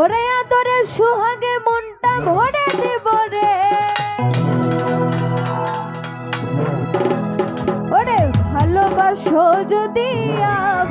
ওরে আদরে সুহাগে মনটা ভরে দিব রে। ওরে ভালোবাসো যদি আমার